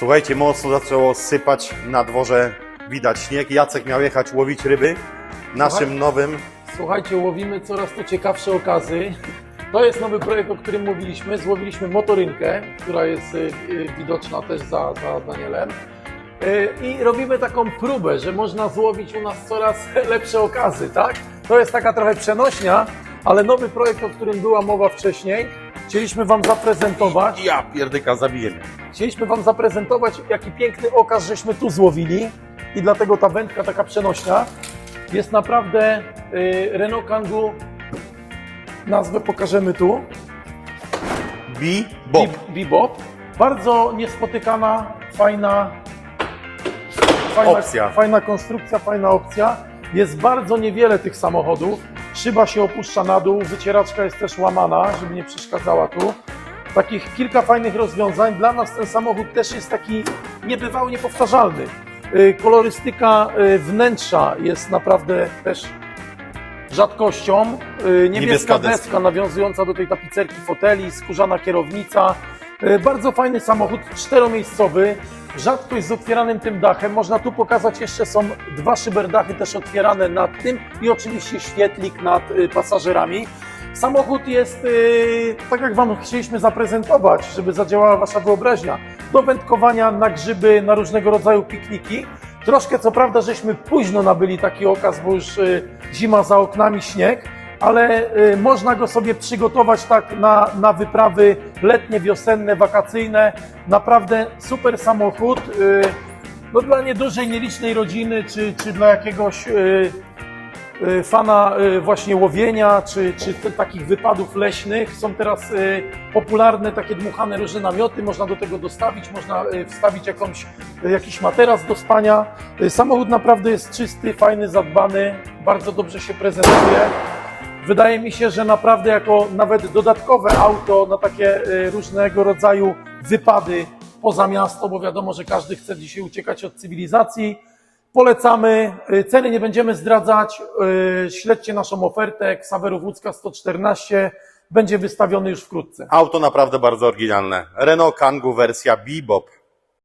Słuchajcie, mocno zaczęło sypać na dworze, widać śnieg. Jacek miał jechać łowić ryby naszym Słuchaj. nowym. Słuchajcie, łowimy coraz to ciekawsze okazy. To jest nowy projekt, o którym mówiliśmy. Złowiliśmy motorynkę, która jest y, y, widoczna też za, za Danielem. Y, I robimy taką próbę, że można złowić u nas coraz lepsze okazy, tak? To jest taka trochę przenośnia, ale nowy projekt, o którym była mowa wcześniej. Chcieliśmy Wam zaprezentować. Ja pierdyka zabiję mnie. Chcieliśmy Wam zaprezentować, jaki piękny okaz żeśmy tu złowili i dlatego ta wędka taka przenośna jest naprawdę y, Renault Kangoo. Nazwę pokażemy tu. Bib- Bebop. Bardzo niespotykana, fajna, fajna, Opcja. fajna konstrukcja, fajna opcja. Jest bardzo niewiele tych samochodów. Szyba się opuszcza na dół, wycieraczka jest też łamana, żeby nie przeszkadzała tu. Takich kilka fajnych rozwiązań. Dla nas ten samochód też jest taki niebywały, niepowtarzalny. Y, Kolorystyka y, wnętrza jest naprawdę też rzadkością. Y, Niebieska, Niebieska deska. deska nawiązująca do tej tapicerki foteli, skórzana kierownica. Bardzo fajny samochód, czteromiejscowy, rzadkość z otwieranym tym dachem. Można tu pokazać, jeszcze są dwa szyberdachy też otwierane nad tym i oczywiście świetlik nad y, pasażerami. Samochód jest, y, tak jak Wam chcieliśmy zaprezentować, żeby zadziałała Wasza wyobraźnia, do wędkowania na grzyby, na różnego rodzaju pikniki. Troszkę co prawda, żeśmy późno nabyli taki okaz, bo już y, zima za oknami, śnieg, ale y, można go sobie przygotować tak na, na wyprawy letnie, wiosenne, wakacyjne. Naprawdę super samochód. y, No dla niedużej, nielicznej rodziny, czy, czy dla jakiegoś y, fana właśnie łowienia, czy, czy takich wypadów leśnych. Są teraz popularne takie dmuchane różne namioty, można do tego dostawić, można wstawić jakąś, jakiś materac do spania. Samochód naprawdę jest czysty, fajny, zadbany, bardzo dobrze się prezentuje. Wydaje mi się, że naprawdę jako nawet dodatkowe auto na takie y, różnego rodzaju wypady poza miasto, bo wiadomo, że każdy chce dzisiaj uciekać od cywilizacji. Polecamy, y, ceny nie będziemy zdradzać, y, śledźcie naszą ofertę, Ksawerów Łódzka 114, będzie wystawiony już wkrótce. Auto naprawdę bardzo oryginalne. Renault Kangoo wersja Bebop.